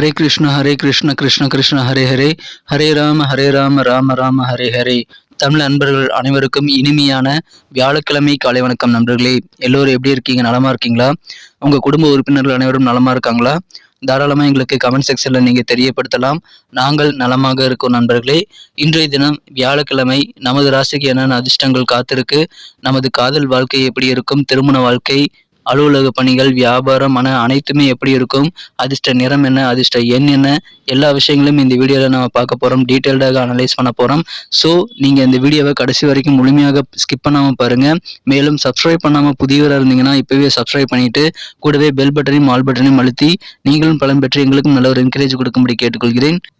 ஹரே கிருஷ்ண ஹரே கிருஷ்ண கிருஷ்ண கிருஷ்ண ஹரே ஹரே ஹரே ராம ஹரே ராம ராம ராம ஹரே ஹரே தமிழ் அன்பர்கள் அனைவருக்கும் இனிமையான வியாழக்கிழமை காலை வணக்கம் நண்பர்களே. எல்லோரும் எப்படி இருக்கீங்க? நலமா இருக்கீங்களா? உங்க குடும்ப உறுப்பினர்கள் அனைவரும் நலமா இருக்காங்களா? தாராளமாக எங்களுக்கு கமெண்ட் செக்ஷனில் நீங்கள் தெரியப்படுத்தலாம். நாங்கள் நலமாக இருக்கோம் நண்பர்களே. இன்றைய தினம் வியாழக்கிழமை நமது ராசிக்கு என்னென்ன அதிர்ஷ்டங்கள் காத்திருக்கு? நமது காதல் வாழ்க்கை எப்படி இருக்கும்? திருமண வாழ்க்கை அலுவலக பணிகள் வியாபாரம் மன அனைத்துமே எப்படி இருக்கும்? அதிர்ஷ்ட நிறம் என்ன? அதிர்ஷ்ட எண் என்ன? எல்லா விஷயங்களும் இந்த வீடியோவில் நம்ம பார்க்க போகிறோம் டீட்டெயில்டாக அனலைஸ் பண்ண போகிறோம் ஸோ நீங்கள் இந்த வீடியோவை கடைசி வரைக்கும் முழுமையாக ஸ்கிப் பண்ணாமல் பாருங்கள் மேலும் சப்ஸ்கிரைப் பண்ணாமல் புதியவராக இருந்தீங்கன்னா இப்போவே சப்ஸ்கிரைப் பண்ணிவிட்டு கூடவே பெல் பட்டனையும் ஆல் பட்டனையும் அழுத்தி நீங்களும் பலன் பெற்று எங்களுக்கும் நல்ல ஒரு என்கரேஜ் கொடுக்கும்படி கேட்டுக்கொள்கிறேன்.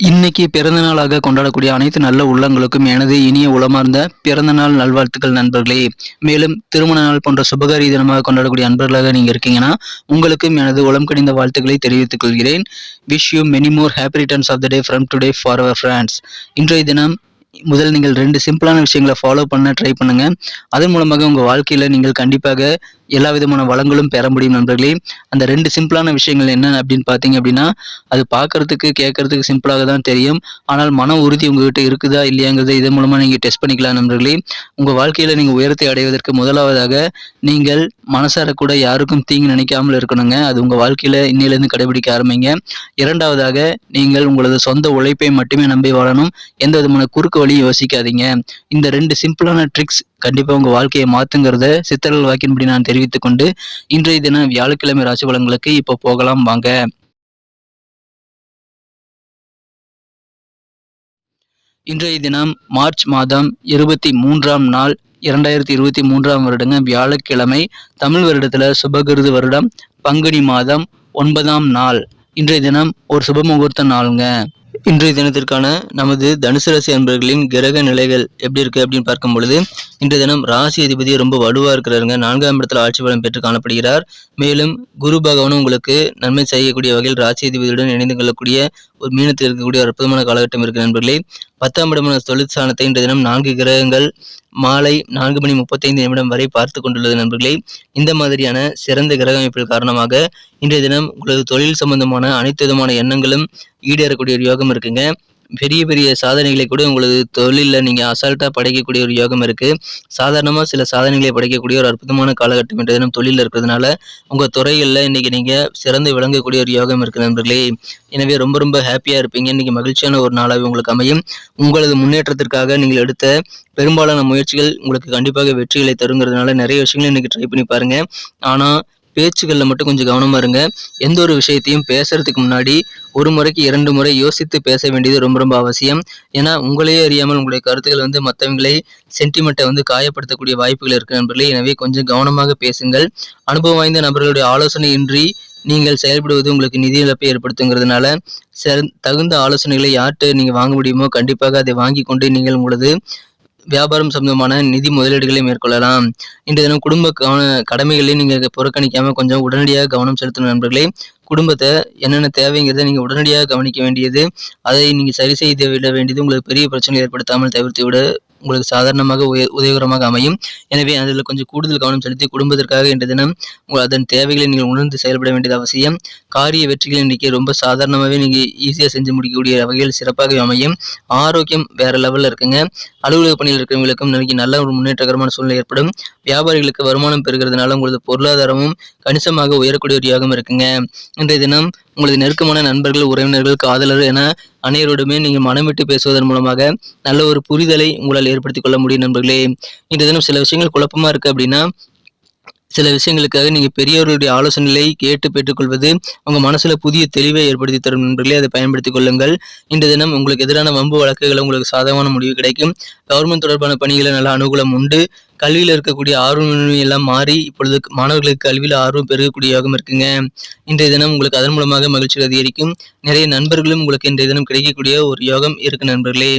இன்னைக்கு பிறந்தநாளாக கொண்டாடக்கூடிய அனைத்து நல்ல உள்ளங்களுக்கும் எனது இனிய உளமார்ந்த பிறந்த நாள் நல்வாழ்த்துக்கள் நண்பர்களே. மேலும் திருமண நாள் போன்ற சுபகாரி தினமாக கொண்டாடக்கூடிய நண்பர்களாக நீங்க இருக்கீங்கன்னா உங்களுக்கும் எனது உளம் கடிந்த வாழ்த்துக்களை தெரிவித்துக் கொள்கிறேன். Wish you many more happy returns of the day from today for our friends இன்றைய தினம் முதல் நீங்கள் ரெண்டு சிம்பிளான விஷயங்களை ஃபாலோ பண்ண ட்ரை பண்ணுங்க. அதன் மூலமாக உங்கள் வாழ்க்கையில் நீங்கள் கண்டிப்பாக எல்லா விதமான வளங்களும் பெற முடியும் நண்பர்களே. அந்த ரெண்டு சிம்பிளான விஷயங்கள் என்ன அப்படின்னு பார்த்தீங்க அப்படின்னா அது பார்க்கறதுக்கு கேட்கறதுக்கு சிம்பிளாக தான் தெரியும். ஆனால் மன உறுதி உங்ககிட்ட இருக்குதா இல்லையாங்கிறத இதன் மூலமாக நீங்கள் டெஸ்ட் பண்ணிக்கலாம் நண்பர்களே. உங்கள் வாழ்க்கையில் நீங்கள் உயரத்தை அடைவதற்கு முதலாவதாக நீங்கள் மனசார கூட யாருக்கும் தீங்கு நினைக்காமல் இருக்கணுங்க. அது உங்கள் வாழ்க்கையில் இன்னிலேருந்து கடைபிடிக்க ஆரம்பிங்க. இரண்டாவதாக நீங்கள் உங்களது சொந்த உழைப்பை மட்டுமே நம்பி வாழணும். எந்த விதமான குறுக்கு வழியும் யோசிக்காதீங்க. இந்த ரெண்டு சிம்பிளான ட்ரிக்ஸ் கண்டிப்பாக உங்கள் வாழ்க்கையை மாற்றுங்கிறத சித்தர்கள் வாக்கின்படி நான் தெரிவித்துக்கொண்டு இன்றைய தினம் வியாழக்கிழமை ராசி பலன்களுக்கு இப்போ போகலாம் வாங்க. இன்றைய தினம் மார்ச் மாதம் இருபத்தி மூன்றாம் நாள் இரண்டாயிரத்தி இருபத்தி மூன்றாம் வருடங்க வியாழக்கிழமை தமிழ் வருடத்தில் சுபகிருது வருடம் பங்குனி மாதம் ஒன்பதாம் நாள். இன்றைய தினம் ஒரு சுப முகூர்த்த நாளுங்க. இன்றைய தினத்திற்கான நமது தனுசு ராசி அன்பர்களின் கிரக நிலைகள் எப்படி இருக்கு அப்படின்னு பார்க்கும் பொழுது இன்றைய தினம் ராசி அதிபதி ரொம்ப வலுவா இருக்கிறாருங்க. நான்காம் இடத்துல ஆட்சி பலம் பெற்று காணப்படுகிறார். மேலும் குரு பகவானும் உங்களுக்கு நன்மை செய்யக்கூடிய வகையில் ராசி அதிபதியுடன் இணைந்து கொள்ளக்கூடிய ஒரு மீனத்தில் இருக்கக்கூடிய ஒரு அற்புதமான காலகட்டம் இருக்கு நண்பர்களே. பத்தாம் இடமான தொழிற்சானத்தை இன்றைய தினம் நான்கு கிரகங்கள் மாலை நான்கு மணி முப்பத்தைந்து நிமிடம் வரை பார்த்து கொண்டுள்ளது நண்பர்களே. இந்த மாதிரியான சிறந்த கிரக அமைப்பில் காரணமாக இன்றைய தினம் உங்களது தொழில் சம்பந்தமான அனைத்து விதமான எண்ணங்களும் ஈடேறக்கூடிய ஒரு யோகம் இருக்குங்க. பெரிய பெரிய சாதனைகளை கூட உங்களது தொழிலில் நீங்கள் அசால்ட்டாக படைக்கக்கூடிய ஒரு யோகம் இருக்குது சாதாரணமாக சில சாதனைகளை படைக்கக்கூடிய ஒரு அற்புதமான காலகட்டம் என்ற தினம் தொழிலில் இருக்கிறதுனால உங்கள் துறைகளில் இன்றைக்கி நீங்கள் சிறந்து விளங்கக்கூடிய ஒரு யோகம் இருக்குது நண்பர்களே. எனவே ரொம்ப ரொம்ப ஹாப்பியாக இருப்பீங்க. இன்றைக்கி மகிழ்ச்சியான ஒரு நாளாக உங்களுக்கு அமையும். உங்களது முன்னேற்றத்திற்காக நீங்கள் எடுத்த பெரும்பாலான முயற்சிகள் உங்களுக்கு கண்டிப்பாக வெற்றிகளை தருங்கிறதுனால நிறைய விஷயங்களை இன்றைக்கி ட்ரை பண்ணி பாருங்கள் ஆனால் பேச்சுகளில் மட்டும் கொஞ்சம் கவனமாக இருங்க. எந்த ஒரு விஷயத்தையும் பேசுறதுக்கு முன்னாடி ஒரு முறைக்கு இரண்டு முறை யோசித்து பேச வேண்டியது ரொம்ப ரொம்ப அவசியம். ஏன்னா உங்களையே அறியாமல் உங்களுடைய கருத்துக்கள் வந்து மற்றவங்களை சென்டிமெண்ட்டை வந்து காயப்படுத்தக்கூடிய வாய்ப்புகள் இருக்கு நண்பர்களே. எனவே கொஞ்சம் கவனமாக பேசுங்கள். அனுபவம் வாய்ந்த நபர்களுடைய ஆலோசனை இன்றி நீங்கள் செயல்படுவது உங்களுக்கு நிதி இழப்பை ஏற்படுத்துங்கிறதுனால தகுந்த ஆலோசனைகளை யார்கிட்ட நீங்கள் வாங்க முடியுமோ கண்டிப்பாக அதை வாங்கி கொண்டு நீங்கள் உங்களது வியாபாரம் சம்பந்தமான நிதி முதலீடுகளை மேற்கொள்ளலாம். இன்று தினம் குடும்ப கவன கடமைகளையும் நீங்கள் புறக்கணிக்காமல் கொஞ்சம் உடனடியாக கவனம் செலுத்தணும் நண்பர்களே. குடும்பத்தை என்னென்ன தேவைங்கிறத நீங்கள் உடனடியாக கவனிக்க வேண்டியது. அதை நீங்கள் சரி செய்து விட வேண்டியது உங்களுக்கு பெரிய பிரச்சனை ஏற்படுத்தாமல் தவிர்த்து விட உங்களுக்கு சாதாரணமாக உய உதவிகரமாக அமையும். எனவே அதில் கொஞ்சம் கூடுதல் கவனம் செலுத்தி குடும்பத்திற்காக இன்று தினம் உங்கள் அதன் தேவைகளை நீங்கள் உணர்ந்து செயல்பட வேண்டியது அவசியம். காரிய வெற்றிகள் இன்றைக்கி ரொம்ப சாதாரணமாகவே நீங்கள் ஈஸியாக செஞ்சு முடிக்கக்கூடிய வகையில் சிறப்பாக அமையும். ஆரோக்கியம் வேறு லெவலில் இருக்குங்க. அலுவலக பணியில் இருக்கிறவங்களுக்கும் இன்னைக்கு நல்ல ஒரு முன்னேற்றகரமான சூழ்நிலை ஏற்படும். வியாபாரிகளுக்கு வருமானம் பெறுகிறதுனால உங்களது பொருளாதாரமும் கணிசமாக உயரக்கூடிய ஒரு யோகம் இருக்குங்க. இன்றைய தினம் உங்களது நெருக்கமான நண்பர்கள் உறவினர்கள் காதலர் என அனைவரோடுமே நீங்கள் மனமிட்டு பேசுவதன் மூலமாக நல்ல ஒரு புரிதலை உங்களால் ஏற்படுத்திக் கொள்ள முடியும் நண்பர்களே. இன்றைய தினம் சில விஷயங்கள் குழப்பமா இருக்கு அப்படின்னா சில விஷயங்களுக்காக நீங்கள் பெரியவர்களுடைய ஆலோசனைகளை கேட்டு பெற்றுக்கொள்வது உங்கள் மனசில் புதிய தெளிவை ஏற்படுத்தி தரும் நண்பர்களே அதை பயன்படுத்திக் கொள்ளுங்கள். இன்று தினம் உங்களுக்கு எதிரான வம்பு வழக்குகள் உங்களுக்கு சாதகமான முடிவு கிடைக்கும். கவர்மெண்ட் தொடர்பான பணிகளை நல்ல அனுகூலம் உண்டு. கல்வியில் இருக்கக்கூடிய ஆர்வமின்மை எல்லாம் மாறி இப்பொழுது மாணவர்களுக்கு கல்வியில் ஆர்வம் பெருகக்கூடிய இருக்குங்க. இன்றைய தினம் உங்களுக்கு அதன் மூலமாக மகிழ்ச்சி அதிகரிக்கும். நிறைய நண்பர்களும் உங்களுக்கு இன்றைய தினம் கிடைக்கக்கூடிய ஒரு யோகம் இருக்கு நண்பர்களே.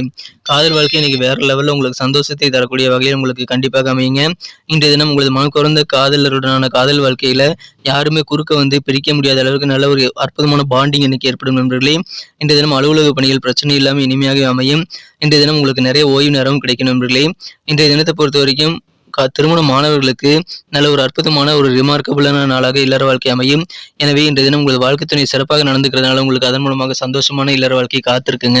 காதல் வாழ்க்கை இன்னைக்கு வேற லெவலில் உங்களுக்கு சந்தோஷத்தை தரக்கூடிய வகையில் உங்களுக்கு கண்டிப்பாக அமையுங்க. இன்றைய தினம் உங்களது மன குறைந்த காதலருடனான காதல் வாழ்க்கையில யாருமே குறுக்க வந்து பிரிக்க முடியாத அளவுக்கு நல்ல ஒரு அற்புதமான பாண்டிங் இன்னைக்கு ஏற்படும் நண்பர்களே. இன்றைய தினம் அலுவலக பணிகள் பிரச்சனை இல்லாமல் இனிமையாக அமையும். இன்றைய தினம் உங்களுக்கு நிறைய ஓய்வு நேரம் கிடைக்கும் நண்பர்களே. இன்றைய தினத்தை பொறுத்த வரைக்கும் திருமண மாணவர்களுக்கு நல்ல ஒரு அற்புதமான ஒரு ரிமார்க்கபிளான நாளாக இல்லற வாழ்க்கை அமையும். எனவே இன்றைய தினம் உங்களது வாழ்க்கை துணை சிறப்பாக நடந்துக்கிறதுனால உங்களுக்கு அதன் மூலமாக சந்தோஷமான இல்லற வாழ்க்கை காத்திருக்குங்க.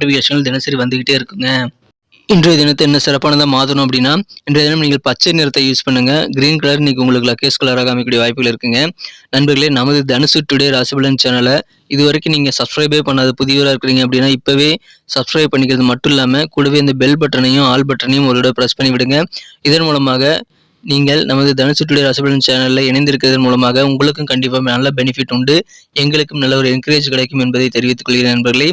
நோட்டிஃபிகேஷன்கள் தினசரி வந்துக்கிட்டே இருக்குங்க. இன்றைய தினத்தை என்ன சிறப்பானதாக மாற்றணும் அப்படின்னா இன்றைய தினம் நீங்கள் பச்சை நிறத்தை யூஸ் பண்ணுங்க. கிரீன் கலர் இன்னைக்கு உங்களுக்கு லக்கேஸ் கலராக அமைக்கக்கூடிய வாய்ப்புகள் இருக்குங்க. நண்பர்களே நமது தனுசு டுடே ராசிபலன் சேனலை இது வரைக்கும் நீங்கள் சப்ஸ்கிரைபே பண்ணாத புதியவராக இருக்கிறீங்க அப்படின்னா இப்போவே சப்ஸ்கிரைப் பண்ணிக்கிறது மட்டும் இல்லாமல் கூடவே இந்த பெல் பட்டனையும் ஆல் பட்டனையும் ஒரு தடவை ப்ரெஸ் பண்ணி விடுங்க. இதன் மூலமாக நீங்கள் நமது தனுசு டுடே ராசிபலன் சேனலில் இணைந்திருக்கிறதன் மூலமாக உங்களுக்கும் கண்டிப்பாக நல்ல பெனிஃபிட் உண்டு. எங்களுக்கும் நல்ல ஒரு என்கரேஜ் கிடைக்கும் என்பதை தெரிவித்துக் கொள்கிறேன் நண்பர்களே.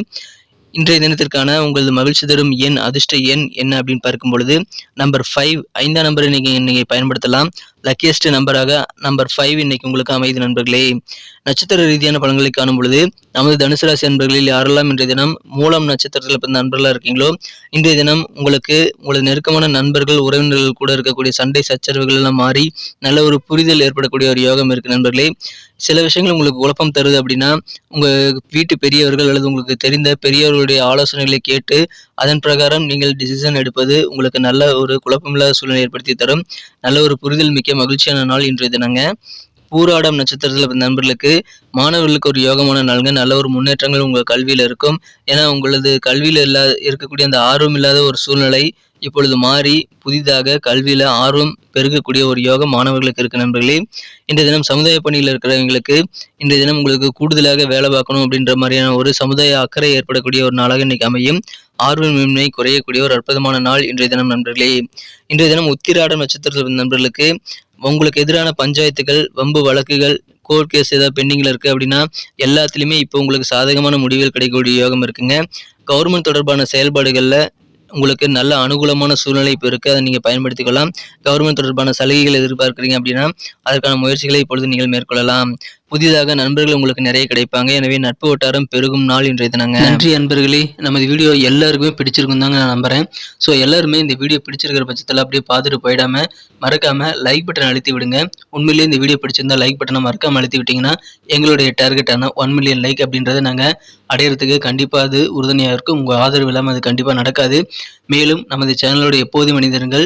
இன்றைய தினத்திற்கான உங்களது மகிழ்ச்சி தரும் எண் அதிர்ஷ்ட எண் என்ன அப்படின்னு பார்க்கும் பொழுது நம்பர் ஃபைவ் ஐந்தாம் நம்பரை நீங்கள் இன்னைக்கு பயன்படுத்தலாம். லக்கியஸ்ட் நம்பராக நம்பர் ஃபைவ் இன்னைக்கு உங்களுக்கு அமைது நண்பர்களே. நட்சத்திர ரீதியான பலன்களை காணும் பொழுது நமது தனுசு ராசி நண்பர்களில் யாரெல்லாம் இன்றைய தினம் மூலம் நட்சத்திரத்தில் பிறந்த நண்பர்களாக இருக்கீங்களோ இன்றைய தினம் உங்களுக்கு உங்களது நெருக்கமான நண்பர்கள் உறவினர்கள் கூட இருக்கக்கூடிய சண்டை சச்சரவுகள் எல்லாம் மாறி நல்ல ஒரு புரிதல் ஏற்படக்கூடிய ஒரு யோகம் இருக்கு நண்பர்களே. சில விஷயங்கள் உங்களுக்கு குழப்பம் தருது அப்படின்னா உங்க வீட்டு பெரியவர்கள் அல்லது உங்களுக்கு தெரிந்த பெரியவர்களுடைய ஆலோசனைகளை கேட்டு அதன் பிரகாரம் நீங்கள் டிசிஷன் எடுப்பது உங்களுக்கு நல்ல ஒரு குழப்பமில்லாத சூழ்நிலை ஏற்படுத்தி தரும். நல்ல ஒரு புரிதல் மிக்க மகிழ்ச்சியான நாள் இன்றைய தினங்க. பூராடம் நட்சத்திரத்தில் நண்பர்களுக்கு மாணவர்களுக்கு ஒரு யோகமான நாளுங்க. நல்ல ஒரு முன்னேற்றங்கள் உங்கள் கல்வியில் இருக்கும். ஏன்னா உங்களது கல்வியில் இல்லா இருக்கக்கூடிய அந்த ஆர்வம் இல்லாத ஒரு சூழ்நிலை இப்பொழுது மாறி புதிதாக கல்வியில் ஆர்வம் பெருகக்கூடிய ஒரு யோகம் மாணவர்களுக்கு இருக்க நண்பர்களே. இன்றைய தினம் சமுதாய பணியில் இருக்கிறவங்களுக்கு இன்றைய தினம் உங்களுக்கு கூடுதலாக வேலை பார்க்கணும் அப்படின்ற மாதிரியான ஒரு சமுதாய அக்கறை ஏற்படக்கூடிய ஒரு நாளாக இன்னைக்கு அமையும். ஆர்வமின்மை குறையக்கூடிய ஒரு அற்புதமான நாள் இன்றைய தினம் நண்பர்களே. இன்றைய தினம் உத்திராட நட்சத்திரத்தில் நண்பர்களுக்கு உங்களுக்கு எதிரான பஞ்சாயத்துகள் வம்பு வழக்குகள் கோர்ட் கேஸ் ஏதாவது பெண்டிங்கில் இருக்குது அப்படின்னா எல்லாத்துலேயுமே இப்போ உங்களுக்கு சாதகமான முடிவுகள் கிடைக்கக்கூடிய யோகம் இருக்குங்க. கவர்மெண்ட் தொடர்பான செயல்பாடுகளில் உங்களுக்கு நல்ல அனுகூலமான சூழ்நிலை இப்போ இருக்குது அதை நீங்கள் பயன்படுத்திக்கொள்ளலாம் கவர்மெண்ட் தொடர்பான சலுகைகள் எதிர்பார்க்குறீங்க அப்படின்னா அதற்கான முயற்சிகளை இப்பொழுது நீங்கள் மேற்கொள்ளலாம். புதிதாக நண்பர்கள் உங்களுக்கு நிறைய கிடைப்பாங்க. எனவே நட்பு வட்டாரம் பெருகும் நாள் இன்றைய தினங்க. நன்றி நண்பர்களே நமது வீடியோ எல்லாருக்குமே பிடிச்சிருக்கும் தாங்க நான் நம்புறேன். ஸோ எல்லாருமே இந்த வீடியோ பிடிச்சிருக்கிற பட்சத்தில் அப்படியே பார்த்துட்டு போயிடாம மறக்காம லைக் பட்டன் அழுத்தி விடுங்க. உண்மையிலேயே இந்த வீடியோ பிடிச்சிருந்தா லைக் பட்டனை மறக்காம அழுத்தி விட்டீங்கன்னா எங்களுடைய டார்கெட்டான ஒன் மில்லியன் லைக் அப்படின்றத நாங்கள் அடையிறதுக்கு கண்டிப்பாக அது உறுதுணையாக இருக்கும். உங்கள் ஆதரவு இல்லாமல் அது கண்டிப்பாக நடக்காது. மேலும் நமது சேனலோட எப்போதும் மனிதர்கள்